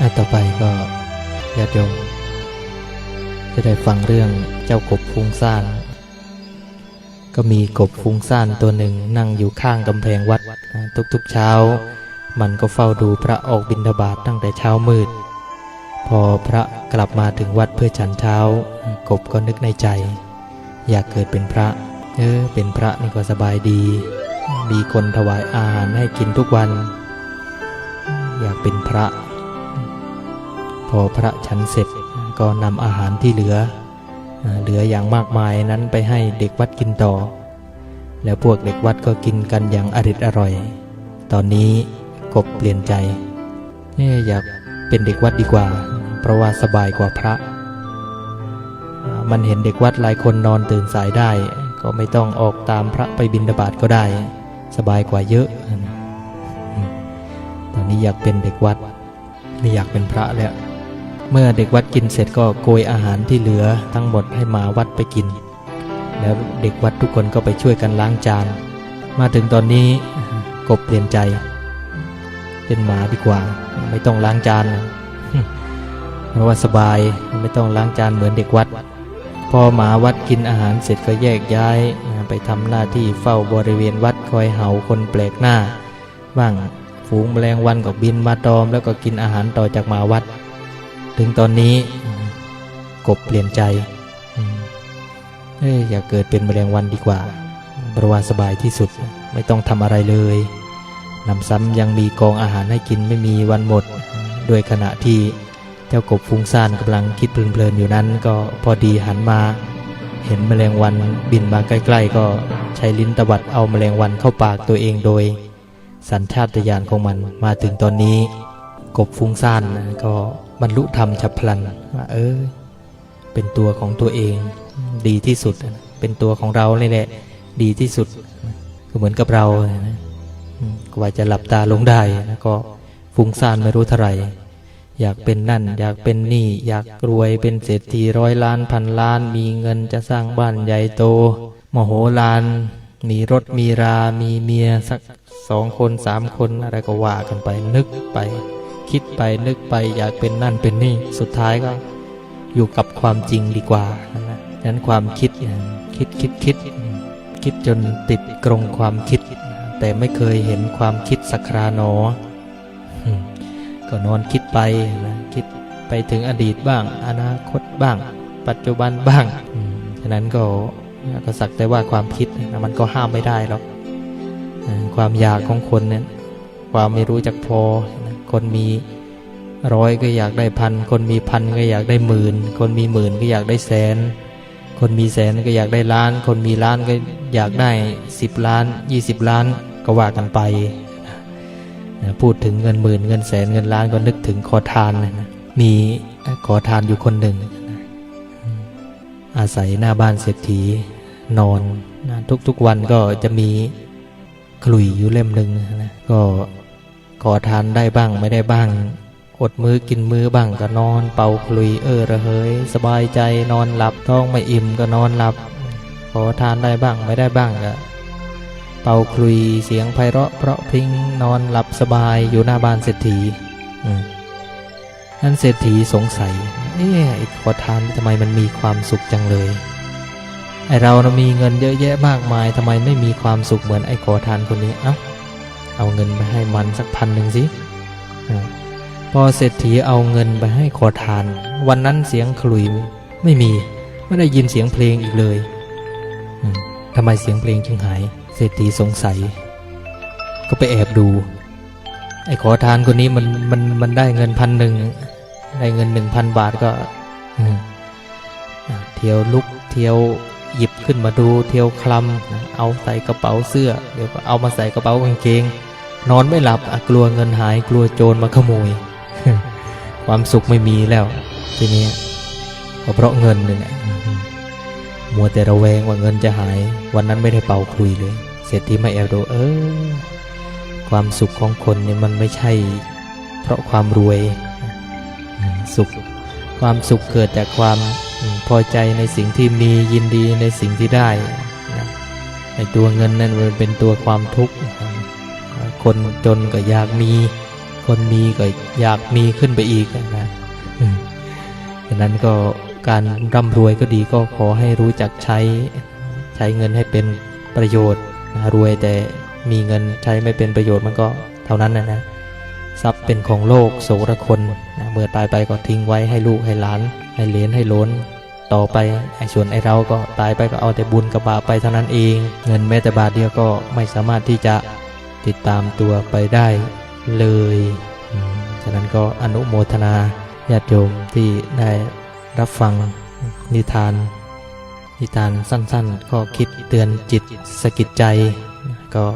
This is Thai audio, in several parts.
อะต่อไปก็ญาติโยมจะได้ฟังเรื่องเจ้ากบฟุ้งซ่าน ก็มีกบฟุ้งซ่านตัวหนึ่งนั่งอยู่ข้างกำแพงวัดทุกๆเช้า มันก็เฝ้าดูพระออกบิณฑบาตตั้งแต่เช้ามืด พอพระกลับมาถึงวัดเพื่อฉันเช้า กบก็นึกในใจ อยากเกิดเป็นพระ เออเป็นพระนี่ก็สบายดี มีคนถวายอาหารให้กินทุกวัน อยากเป็นพระ พอพระฉันเสร็จก็นำอาหารที่เหลือ เหลืออย่างมากมายนั้นไปให้เด็กวัดกินต่อ แล้วพวกเด็กวัดก็กินกันอย่างอริดอร่อย ตอนนี้กบเปลี่ยนใจเอ๊ะอยากเป็นเด็กวัดดีกว่า เพราะว่าสบายกว่าพระ มันเห็นเด็กวัดหลายคนนอนตื่นสายได้ ก็ไม่ต้องออกตามพระไปบิณฑบาตก็ได้ สบายกว่าเยอะ ตอนนี้อยากเป็นเด็กวัดไม่อยากเป็นพระแล้ว เมื่อเด็กวัดกินเสร็จก็โกยอาหารที่เหลือทั้งหมดให้หมาวัดไปกิน แล้วเด็กวัดทุกคนก็ไปช่วยกันล้างจาน มาถึงตอนนี้กบเปลี่ยนใจ เป็นหมาดีกว่า ไม่ต้องล้างจานเพราะว่าสบายไม่ต้องล้างจานเหมือนเด็กวัด พอหมาวัดกินอาหารเสร็จก็แยกย้ายไปทำหน้าที่เฝ้าบริเวณวัดคอยเห่าคนแปลกหน้า บ้างฝูงแมลงวันก็บินมาตอมแล้วก็กินอาหารต่อจากหมาวัด ถึงตอนนี้กบเปลี่ยนใจเอ้ยอยากเกิดเป็นแมลงวันดีกว่าเพราะว่าสบายที่สุดไม่ต้องทำอะไรเลยนำซ้ำยังมีกองอาหารให้กินไม่มีวันหมด ด้วยขณะที่เจ้ากบฟุ้งซ่านกำลังคิดเพลินๆอยู่นั้น ก็พอดีหันมา เห็นแมลงวันบินมาใกล้ ๆ ก็ใช้ลิ้นตวัดเอาแมลงวันเข้าปากตัวเองโดย สัญชาตญาณของมันมาถึงตอนนี้ กบฟุ้งซ่านก็ บรรลุธรรมฉับพลันว่าเออ เป็นตัวของตัวเอง ดีที่สุด เป็นตัวของเราเลยแหละ ดีที่สุดก็เหมือนกับเรานะกว่าจะหลับตาลงได้นะก็ฟุ้งซ่านไม่รู้เท่าไหร่อยากเป็นนั่น อยากเป็นนี่ อยากรวยเป็นเศรษฐีร้อยล้านพันล้าน มีเงินจะสร้างบ้านใหญ่โต มโหฬารมีรถมีรา มีเมียสักสองคนสามคนอะไรก็ว่ากันไปนึกไป คิดไปนึกไปอยากเป็นนั่นเป็นนี่ สุดท้ายก็อยู่กับความจริงดีกว่านะฉะนั้นความคิดคิดคิดคิดคิดจนติดกรงความคิด แต่ไม่เคยเห็นความคิดสักคราหนอ ก็นอนคิดไปนะคิดไปถึงอดีตบ้าง อนาคตบ้าง ปัจจุบันบ้างฉะนั้นก็ก็สักแต่ว่าความคิดมันก็ห้ามไม่ได้หรอกความอยากของคนเนี่ยความไม่รู้จักพอ คนมีร้อยก็อยากได้พัน คนมีพันก็อยากได้หมื่น คนมีหมื่นก็อยากได้แสน คนมีแสนก็อยากได้ล้าน คนมีล้านก็อยากได้สิบล้านยี่สิบล้านก็ว่ากันไป พูดถึงเงินหมื่นเงินแสนเงินล้านก็นึกถึงขอทานนะมีขอทานอยู่คนหนึ่ง อาศัยหน้าบ้านเศรษฐีนอนทุกๆวันก็จะมีขลุ่ยอยู่เล่มหนึ่งนะก็ อทานได้บ้างไม่ได้บ้าง อดมือกินมือบ้างก็นอน เป่าคลุยเออระเหย สบายใจนอนหลับท้องไม่อิ่มก็นอนหลับ ขอทานได้บ้างไม่ได้บ้างก็เป่าคลุยเสียงไพเราะเพราะพริ้งนอนหลับสบายอยู่หน้าบ้านเศรษฐีนั่นเศรษฐีสงสัยเอ๊ะไอ้ขอทานทำไมมันมีความสุขจังเลยไอเรานะมีเงินเยอะแยะมากมายทำไมไม่มีความสุขเหมือนไอ้ขอทานคนนี้เอ้า เอาเงินไปให้มันสักพันหนึ่งสิพอเศรษฐีเอาเงินไปให้ขอทาน วันนั้นเสียงขลุยไม่มี ไม่ได้ยินเสียงเพลงอีกเลยทำไมเสียงเพลงจึงหาย เศรษฐีสงสัย ก็ไปแอบดู ไอ้ขอทานคนนี้มันมันมันได้เงินพันหนึ่งได้เงินหนึ่งพันบาทก็เที่ยวลุกเที่ยวหยิบขึ้นมาดูเที่ยวคลำเอาใส่กระเป๋าเสื้อ เดี๋ยวก็เอามาใส่กระเป๋ากางเกง นอนไม่หลับกลัวเงินหายกลัวโจรมาขโมย ความสุขไม่มีแล้ว ทีนี้ก็เพราะเงินนี่แหละมัวแต่ระแวงว่าเงินจะหาย วันนั้นไม่ได้เป่าคุยเลยเสร็จที่มาแอบดูเออ ความสุขของคนเนี่ยมันไม่ใช่ เพราะความรวยสุข ความสุขเกิดจากความพอใจในสิ่งที่มียินดีในสิ่งที่ได้ในตัวเงินนั่นมันเป็นตัวความทุกข์ คนจนก็อยากมี คนมีก็อยากมีขึ้นไปอีกนะดังนั้นก็การร่ำรวยก็ดีก็ขอให้รู้จักใช้ใช้เงินให้เป็นประโยชน์นะรวยแต่มีเงินใช้ไม่เป็นประโยชน์มันก็เท่านั้นนะนะทรัพย์เป็นของโลกโสรคนนะเมื่อตายไปก็ทิ้งไว้ให้ลูกให้หลาน ให้เหลนให้ล้น ต่อไปไอ้ส่วนไอ้เราก็ตายไปก็เอาแต่บุญกับบาปไปเท่านั้นเอง เงินแม้แต่บาทเดียวก็ไม่สามารถที่จะ ติดตามตัวไปได้เลยฉะนั้นก็อนุโมทนาญาติโยมที่ได้รับฟังนิทาน นิทานสั้นๆ ก็คิดเตือนจิตสะกิดใจ ก็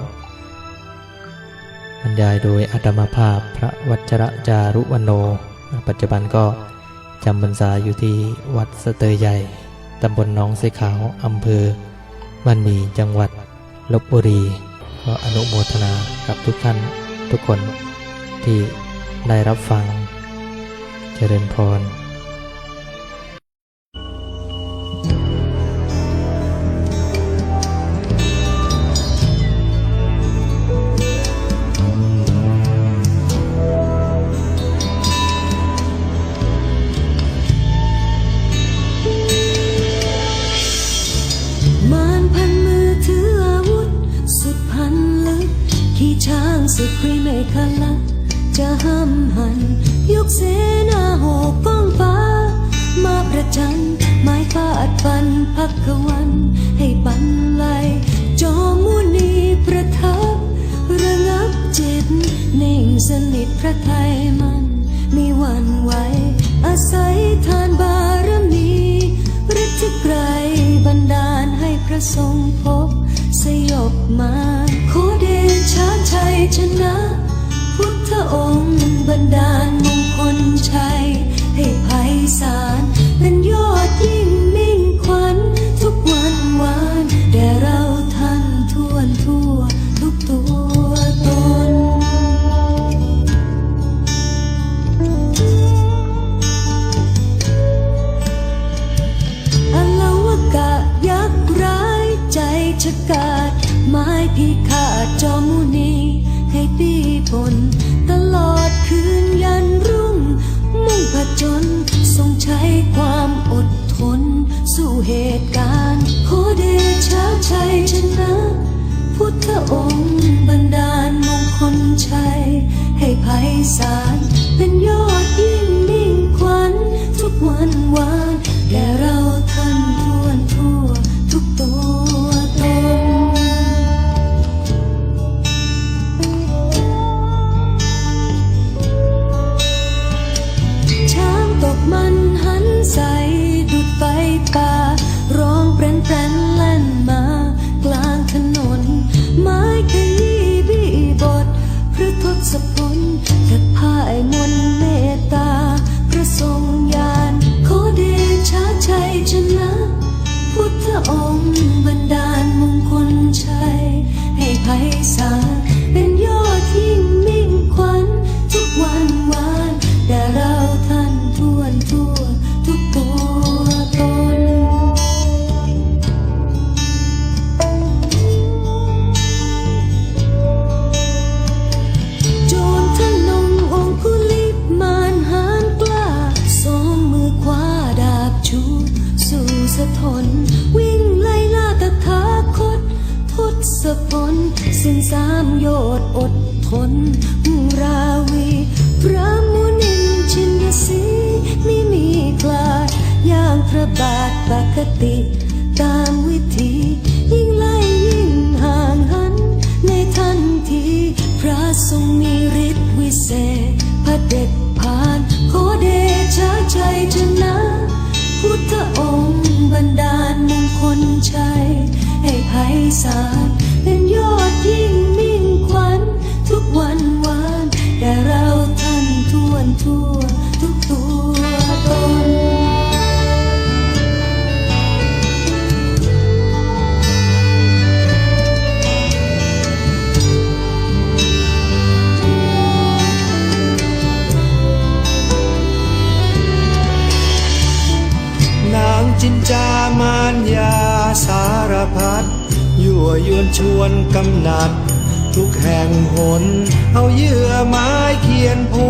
บรรยายโดยอาตมาภาพพระวัชระจารุวโน ปัจจุบันก็จำพรรษาอยู่ที่วัดสะเตยใหญ่ตำบลหนองสีขาวอำเภอบ้านหมีจังหวัดลบบุรี ก็อนุโมทนากับทุกท่านทุกคนที่ได้รับฟัง เจริญพร ครีไม่คลักจะห้ามหัน ยกเสนาโหกกองฟ้า มาประจันไม้ฟาดฟันพักกวัน ให้บันไลจอมุนีประทับ ระงับจิตนิ่งสนิทพระไทยมันมีวันไหวอาศัยทานบารมีฤทธิไกรบันดาลให้พระทรงพบ สยบมา ขอเดชาชัยชนะ พุทธองค์บันดาลมงคลชัย ให้ไพศาลเป็นยอดยิ่ง ชัย ให้ไพศาลเป็นยอดยิ่งมิ่งขวัญทุกวันวานแก่เรา นสามโยชน์อดทนราวี พระมุนินชินสีไม่มีคลาดอย่างพระบาทปกติ ตามวิธียิ่งไล่ยิ่งห่างหัน ในทันที พระทรงมีฤทธิ์วิเศษ พระเด็จผ่าน ขอเดชะชัยชนะ พุทธองค์บันดาลมงคลชัยให้ไพศาล วยวนชวนกำหนัด ทุกแห่งหน เอาเยื่อไม้เขียนผู